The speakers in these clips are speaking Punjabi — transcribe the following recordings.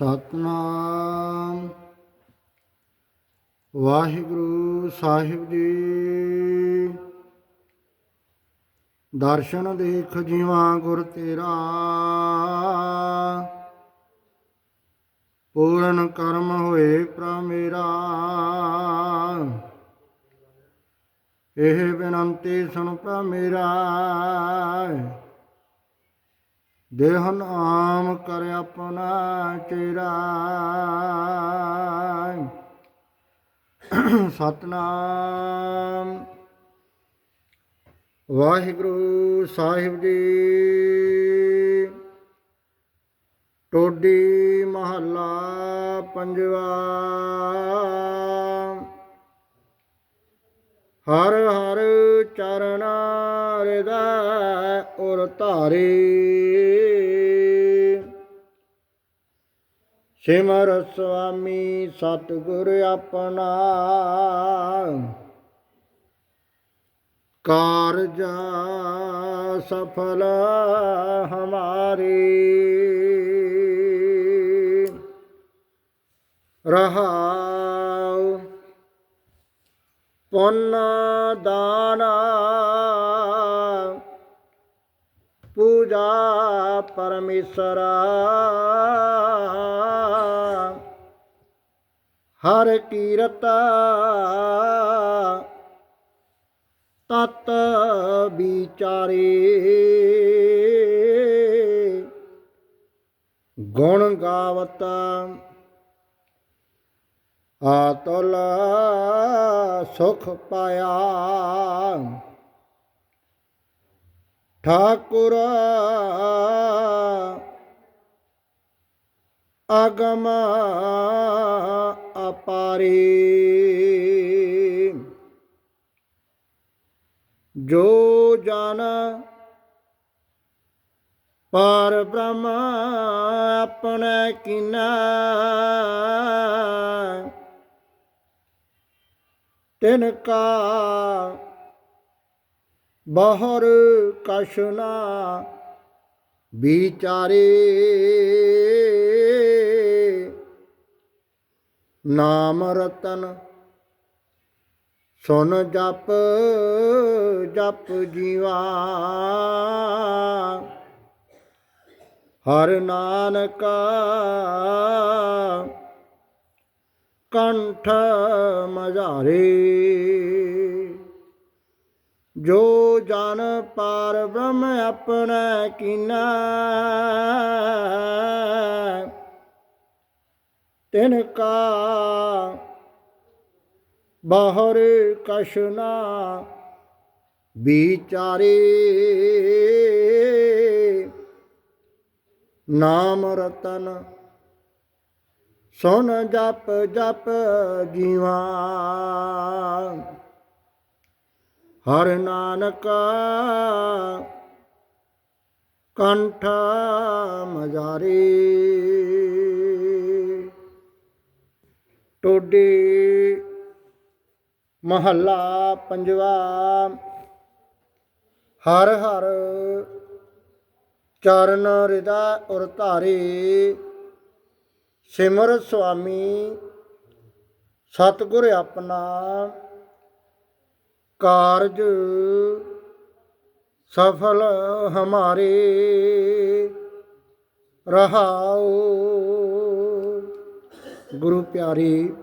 ਸਤਨਾਮ। ਵਾਹਿਗੁਰੂ ਸਾਹਿਬ ਜੀ। ਦਰਸ਼ਨ ਦੇਖ ਜੀਵਾ ਗੁਰ ਤੇਰਾ। ਪੂਰਨ ਕਰਮ ਹੋਏ ਪ੍ਰ ਮੇਰਾ। ਇਹ ਬੇਨੰਤੀ ਸੁਣ ਪ੍ਰ ਮੇਰਾ। ਦੇਹਨ ਆਮ ਕਰ ਆਪਣਾ ਚੇਰਾ। ਸਤਨਾਮ। ਵਾਹਿਗੁਰੂ ਸਾਹਿਬ ਜੀ। ਟੋਡੀ ਮਹੱਲਾ ਪੰਜਵਾ। ਹਰ ਹਰ ਚਰਨ ਹਿਰਦੈ ਔਰ ਧਾਰੇ। ਸਿਮਰ ਸੁਆਮੀ ਸਤਿਗੁਰ ਆਪਣਾ। ਕਾਰਜ ਸਫਲ ਹਮਾਰੇ। ਰਹਾਉ ਪੁੰਨ ਦਾਨਾ। ਪੂਜਾ ਪਰਮੇਸ਼ਰਾ। ਹਰ ਕੀਰਤਾ ਤਤ ਵਿਚਾਰੇ। ਗੁਣ ਗਾਵਤ ਆਤਲ ਸੁਖ ਪਾਇਆ। ਠਾਕੁਰ ਅਗਮ ਅਪਾਰੇ ਜੋ ਜਨ ਪਰ ਬ੍ਰਹਮ ਆਪਣੇ ਕਿਨਾ ਤਿਨ ਕਾ ਬਹਰ ਕਸ਼ਨਾ ਵਿਚਾਰੇ। ਨਾਮ ਰਤਨ। ਸੁਨ ਜਪ ਜਪ ਜੀਵਾ। ਹਰ ਨਾਨਕ, ਕੰਠ ਮਝਾਰੇ। ਜੋ ਜਨ ਪਾਰ ਬ੍ਰਹਮ ਆਪਣਾ ਕੀਨਾ ਤਿਨ ਕਾ ਬਾਹਰ ਕਸ਼ਨਾ ਵਿਚਾਰੇ। ਨਾਮ ਰਤਨ ਸੁਨ ਜਪ ਜਪ ਜੀਵਾ। ਹਰ ਨਾਨਕ ਕੰਠ ਮਜਾਰੇ। ਟੋਡੀ ਮਹੱਲਾ ਪੰਜਵਾ। ਹਰ ਹਰ ਚਰਨ ਹਿਰਦਾ ਔਰ ਧਾਰੇ। ਸਿਮਰ ਸੁਆਮੀ, ਸਤਿਗੁਰ ਆਪਣਾ। ਕਾਰਜ ਸਫਲ ਹਮਾਰੇ। ਰਹਾਓ। ਗੁਰੂ ਪਿਆਰੀ,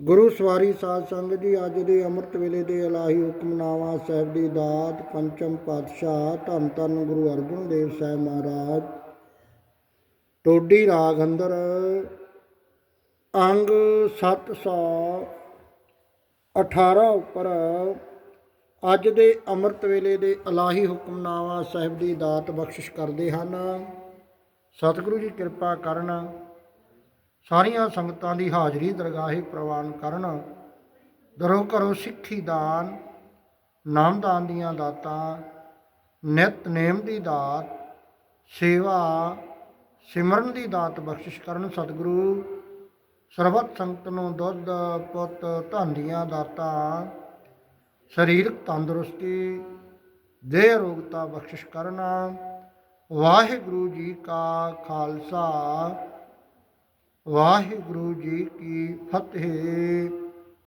ਗੁਰੂ ਸਵਾਰੀ ਸਾਧ ਸੰਗਤ ਜੀ, ਅੱਜ ਦੇ ਅੰਮ੍ਰਿਤ ਵੇਲੇ ਦੇ ਇਲਾਹੀ ਹੁਕਮਨਾਮਾ ਸਾਹਿਬ ਦੀ ਦਾਤ, ਪੰਚਮ ਪਾਤਸ਼ਾਹ ਧੰਨ ਧੰਨ ਗੁਰੂ ਅਰਜਨ ਦੇਵ ਸਾਹਿਬ ਮਹਾਰਾਜ। ਟੋਡੀ ਰਾਗ ਅੰਦਰ ਅੰਗ 718 ਉੱਪਰ ਅੱਜ ਦੇ ਅੰਮ੍ਰਿਤ ਵੇਲੇ ਦੇ ਇਲਾਹੀ ਹੁਕਮਨਾਮਾ ਸਾਹਿਬ ਦੀ ਦਾਤ ਬਖਸ਼ਿਸ਼ ਕਰਦੇ ਹਨ। ਸਤਿਗੁਰੂ ਜੀ ਕਿਰਪਾ ਕਰਨ ਸਾਰੀਆਂ ਸੰਗਤਾਂ ਦੀ ਹਾਜ਼ਰੀ ਦਰਗਾਹੇ ਪ੍ਰਵਾਨ ਕਰਨ। ਦਰੋ ਘਰੋਂ ਸਿੱਖੀ ਦਾਨ ਨਾਮਦਾਨ ਦੀਆਂ ਦਾਤਾਂ, ਨਿਤ ਨੇਮ ਦੀ ਦਾਤ, ਸੇਵਾ, ਸਿਮਰਨ ਦੀ ਦਾਤ ਬਖਸ਼ਿਸ਼ ਕਰਨ ਸਤਿਗੁਰੂ। ਸਰਬੱਤ ਸੰਗਤ ਨੂੰ ਦੁੱਧ, ਪੁੱਤ, ਧਨ ਦੀਆਂ ਦਾਤਾਂ, ਸਰੀਰਕ ਤੰਦਰੁਸਤੀ, ਦੇਹ ਰੋਗਤਾ ਬਖਸ਼ਿਸ਼ ਕਰਨਾ। ਵਾਹਿਗੁਰੂ ਜੀ ਕਾ ਖਾਲਸਾ। ਵਾਹਿਗੁਰੂ ਜੀ ਕੀ ਫਤਿਹ।